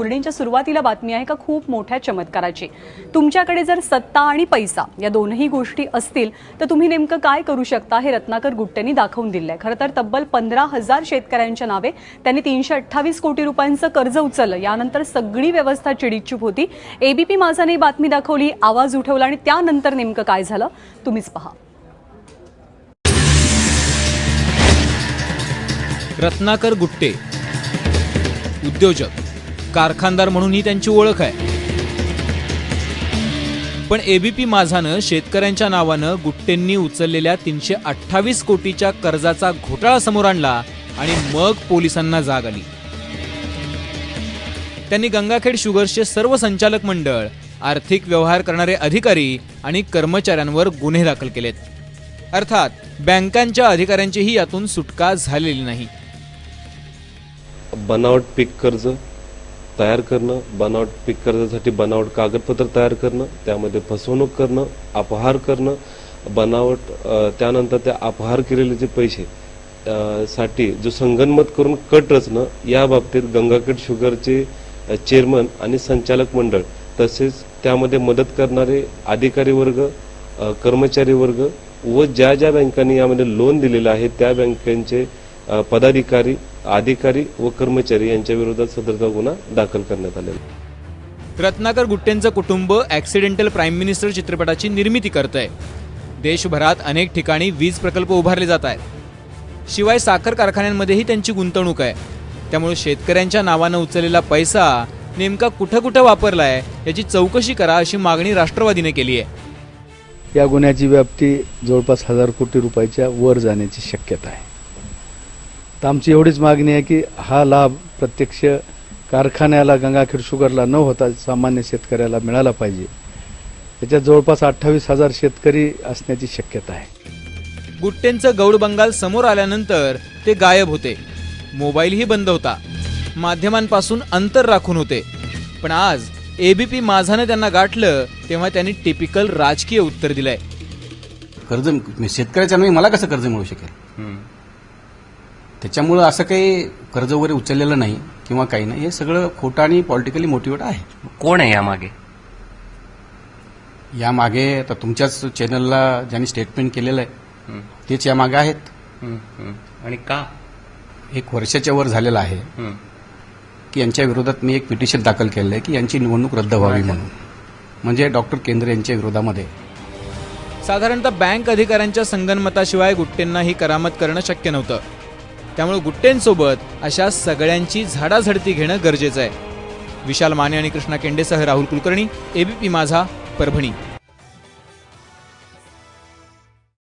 बोर्डिंगच्या सुरुवातीला बातमी आहे का खूप मोठ्या चमत्काराची. तुमच्याकडे जर सत्ता आणि पैसा या दोनही गोष्टी असतील तर तुम्ही नेमकं काय करू शकता हे रत्नाकर गुट्टेंनी दाखवून दिलं आहे खरं तर तब्बल पंधरा हजार शेतकऱ्यांच्या नावे त्यांनी तीनशे अठ्ठावीस कोटी रुपयांचं कर्ज उचललं. यानंतर सगळी व्यवस्था चिडीचूप होती. एबीपी माझाने ही बातमी दाखवली आवाज उठवला आणि त्यानंतर नेमकं काय झालं तुम्हीच पहा. रत्नाकर गुट्टे उद्योजक. कारखानदार म्हणून ही त्यांची ओळख आहे. पण एबीपी माझानं शेतकऱ्यांच्या नावानं गुट्टेंनी उचललेल्या तीनशे अठ्ठावीस कोटीच्या कर्जाचा घोटाळा समोर आणला आणि मग पोलिसांना जाग आली. त्यांनी गंगाखेड शुगर्सचे सर्व संचालक मंडळ आर्थिक व्यवहार करणारे अधिकारी आणि कर्मचाऱ्यांवर गुन्हे दाखल केलेत. अर्थात बँकांच्या अधिकाऱ्यांचीही यातून सुटका झालेली नाही. बनावट पीक कर्ज तयार करणं बनावट पीक कर्जासाठी बनावट कागदपत्र तयार करणं त्यामध्ये फसवणूक करणं अपहार करणं बनावट त्यानंतर त्या अपहार केलेले जे पैसे साठी जो संगनमत करून कट रचणं या बाबतीत गंगाखेड शुगरचे चेअरमन आणि संचालक मंडळ तसेच त्यामध्ये मदत करणारे अधिकारी वर्ग कर्मचारी वर्ग व ज्या ज्या बँकांनी यामध्ये लोन दिलेलं आहे त्या बँकांचे पदाधिकारी अधिकारी व कर्मचारी यांच्या विरोधात सदरचा गुन्हा दाखल करण्यात आलेला आहे. रत्नाकर गुट्टेंचं कुटुंब ॲक्सिडेंटल प्राईम मिनिस्टर चित्रपटाची निर्मिती करतंय. देशभरात अनेक ठिकाणी वीज प्रकल्प उभारले जात आहेत. शिवाय साखर कारखान्यांमध्येही त्यांची गुंतवणूक आहे. त्यामुळे शेतकऱ्यांच्या नावानं उचललेला पैसा नेमका कुठं कुठं वापरलाय याची चौकशी करा अशी मागणी राष्ट्रवादीने केली आहे. या गुन्ह्याची व्याप्ती जवळपास हजार कोटी रुपयाच्या वर जाण्याची शक्यता आहे. तर आमची एवढीच मागणी आहे की हा लाभ प्रत्यक्ष कारखान्याला गंगाखेड शुगरला न होता सामान्य शेतकऱ्याला मिळाला पाहिजे. याच्यात जवळपास अठ्ठावीस हजार शेतकरी असण्याची शक्यता आहे. गुट्टेंचं गौड बंगाल समोर आल्यानंतर ते गायब होते. मोबाईलही बंद होता. माध्यमांपासून अंतर राखून होते. पण आज एबीपी माझानं त्यांना गाठलं तेव्हा त्यांनी टिपिकल राजकीय उत्तर दिलंय. कर्ज शेतकऱ्याच्या नाही मला कसं कर्ज मिळू शकेल? त्याच्यामुळं असं काही कर्ज वगैरे उचललेलं नाही किंवा काही नाही. हे सगळं खोटं आणि पॉलिटिकली मोटिवेट आहे. कोण आहे यामागे? या मागे आता तुमच्याच चॅनलला ज्यांनी स्टेटमेंट केलेलं आहे तेच या मागे आहेत. आणि का? एक वर्षाच्या वर झालेलं आहे हं. की यांच्या विरोधात मी एक पिटिशन दाखल केलं आहे की यांची निवडणूक रद्द व्हावी म्हणून. म्हणजे डॉक्टर केंद्रे यांच्या विरोधामध्ये. साधारणतः बँक अधिकाऱ्यांच्या संगनमताशिवाय गुट्टेंना ही करामत करणं शक्य नव्हतं. त्यामुळे गुट्टेंसोबत अशा सगळ्यांची झाडाझडती घेणं गरजेचं आहे. विशाल माने आणि कृष्णा केंडेसह राहुल कुलकर्णी एबीपी माझा परभणी.